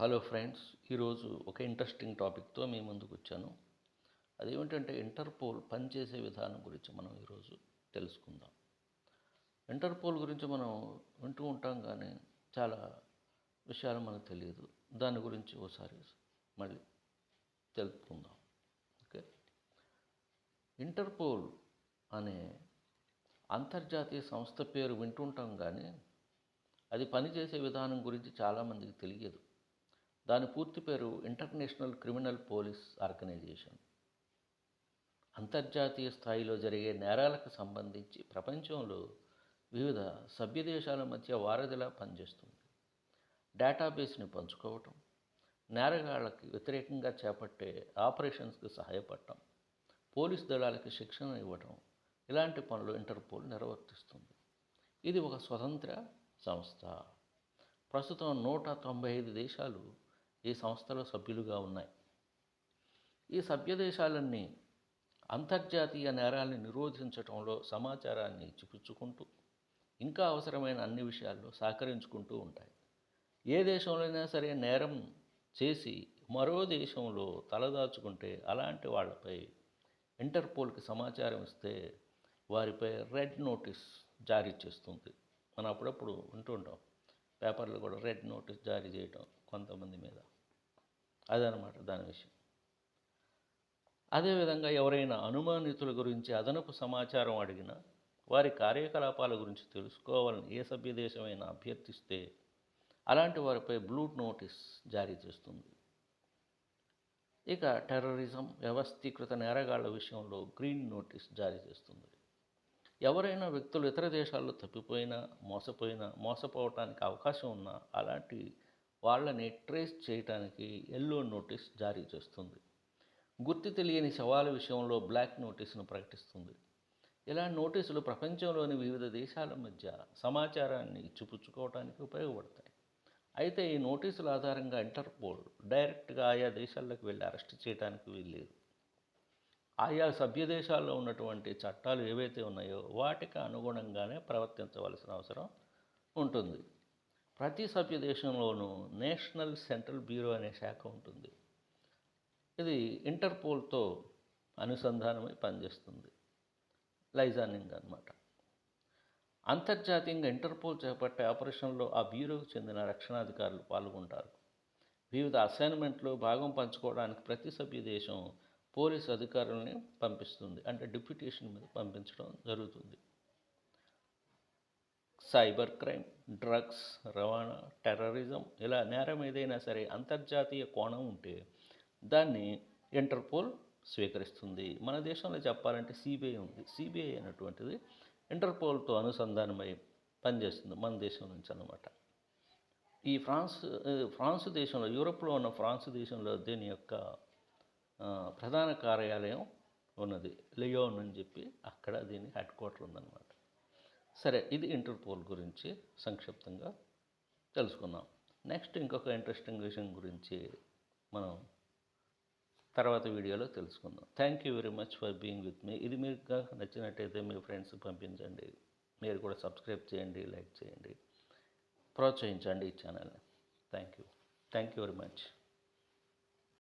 Hello friends ఈరోజు ఒక interesting టాపిక్తో మీ ముందుకు వచ్చాను. అదేమిటంటే ఇంటర్పోల్ పనిచేసే విధానం గురించి మనం ఈరోజు తెలుసుకుందాం. ఇంటర్పోల్ గురించి మనం వింటూ ఉంటాం కానీ చాలా విషయాలు మనకు తెలియదు. దాని గురించి ఒకసారి మళ్ళీ తెలుపుకుందాం. ఓకే ఇంటర్పోల్ అనే అంతర్జాతీయ సంస్థ పేరు వింటుంటాం కానీ అది పనిచేసే విధానం గురించి చాలామందికి తెలియదు. దాని పూర్తి పేరు ఇంటర్నేషనల్ క్రిమినల్ పోలీస్ ఆర్గనైజేషన్. అంతర్జాతీయ స్థాయిలో జరిగే నేరాలకు సంబంధించి ప్రపంచంలో వివిధ సభ్య దేశాల మధ్య వారధిలా పనిచేస్తుంది. డేటాబేస్ని పంచుకోవటం నేరగాళ్ళకి వ్యతిరేకంగా చేపట్టే ఆపరేషన్స్కి సహాయపడటం పోలీస్ దళాలకి శిక్షణ ఇవ్వటం ఇలాంటి పనులు ఇంటర్పోల్ నిర్వర్తిస్తుంది. ఇది ఒక స్వతంత్ర సంస్థ. ప్రస్తుతం నూట తొంభై ఐదు దేశాలు ఈ సంస్థలో సభ్యులుగా ఉన్నాయి. ఈ సభ్య దేశాలన్నీ అంతర్జాతీయ నేరాల్ని నిరోధించడంలో సమాచారాన్ని ఇచ్చిపుచ్చుకుంటూ ఇంకా అవసరమైన అన్ని విషయాల్లో సహకరించుకుంటూ ఉంటాయి. ఏ దేశంలోనైనా సరే నేరం చేసి మరో దేశంలో తలదాచుకుంటే అలాంటి వాళ్ళపై ఇంటర్పోల్కి సమాచారం ఇస్తే వారిపై రెడ్ నోటీస్ జారీ చేస్తుంది. మనం అప్పుడప్పుడు వింటుంటాం. పేపర్లు కూడా రెడ్ నోటీస్ జారీ చేయటం కొంతమంది మీద. అదనమాట దాని విషయం. అదేవిధంగా ఎవరైనా అనుమానితుల గురించి అదనపు సమాచారం అడిగినా వారి కార్యకలాపాల గురించి తెలుసుకోవాలని ఏ సభ్య దేశమైనా అభ్యర్థిస్తే అలాంటి వారిపై బ్లూ నోటీస్ జారీ చేస్తుంది. ఇక టెర్రరిజం వ్యవస్థీకృత నేరగాళ్ళ విషయంలో గ్రీన్ నోటీస్ జారీ చేస్తుంది. ఎవరైనా వ్యక్తులు ఇతర దేశాల్లో తప్పిపోయినా మోసపోయినా మోసపోవటానికి అవకాశం ఉన్నా అలాంటి వాళ్ళని ట్రేస్ చేయటానికి ఎల్లో నోటీస్ జారీ చేస్తుంది. గుర్తు తెలియని శవాల విషయంలో బ్లాక్ నోటీసును ప్రకటిస్తుంది. ఇలా నోటీసులు ప్రపంచంలోని వివిధ దేశాల మధ్య సమాచారాన్ని ఇచ్చిపుచ్చుకోవడానికి ఉపయోగపడతాయి. అయితే ఈ నోటీసుల ఆధారంగా ఇంటర్పోల్ డైరెక్ట్గా ఆయా దేశాలకు వెళ్ళి అరెస్ట్ చేయడానికి వీల్లేదు. ఆయా సభ్య దేశాల్లో ఉన్నటువంటి చట్టాలు ఏవైతే ఉన్నాయో వాటికి అనుగుణంగానే ప్రవర్తించవలసిన అవసరం ఉంటుంది. ప్రతి సభ్య దేశంలోనూ నేషనల్ సెంట్రల్ బ్యూరో అనే శాఖ ఉంటుంది. ఇది ఇంటర్పోల్తో అనుసంధానమై పనిచేస్తుంది. లైజానింగ్ అనమాట అంతర్జాతీయంగా ఇంటర్పోల్ చేపట్టే ఆపరేషన్లో ఆ బ్యూరోకు చెందిన రక్షణాధికారులు పాల్గొంటారు. వివిధ అసైన్మెంట్లో భాగం పంచుకోవడానికి ప్రతి సభ్య దేశం పోలీస్ అధికారులని పంపిస్తుంది. అంటే డిప్యూటేషన్ మీద పంపించడం జరుగుతుంది. సైబర్ క్రైమ్ డ్రగ్స్ రవాణా టెర్రరిజం ఇలా నేరం ఏదైనా సరే అంతర్జాతీయ కోణం ఉంటే దాన్ని ఇంటర్పోల్ స్వీకరిస్తుంది. మన దేశంలో చెప్పాలంటే సిబిఐ ఉంది. సిబిఐ అనేటువంటిది ఇంటర్పోల్తో అనుసంధానమై పనిచేస్తుంది మన దేశం నుంచి అన్నమాట. ఈ ఫ్రాన్స్ ఫ్రాన్స్ దేశంలో యూరోప్లో ఉన్న ఫ్రాన్స్ దేశంలో దీని యొక్క ప్రధాన కార్యాలయం ఉన్నది. లియోన్ అని చెప్పి అక్కడ దీని హెడ్ క్వార్టర్ ఉందన్నమాట. సరే ఇది ఇంటర్పోల్ గురించి సంక్షిప్తంగా తెలుసుకుందాం. నెక్స్ట్ ఇంకొక ఇంట్రెస్టింగ్ విషయం గురించి మనం తర్వాత వీడియోలో తెలుసుకుందాం. Thank you very much for being with మీ ఇది మీకు నచ్చినట్టయితే మీ ఫ్రెండ్స్ పంపించండి. మీరు కూడా సబ్స్క్రైబ్ చేయండి లైక్ చేయండి. ప్రోత్సహించండి ఈ ఛానల్ని. Thank you thank you very much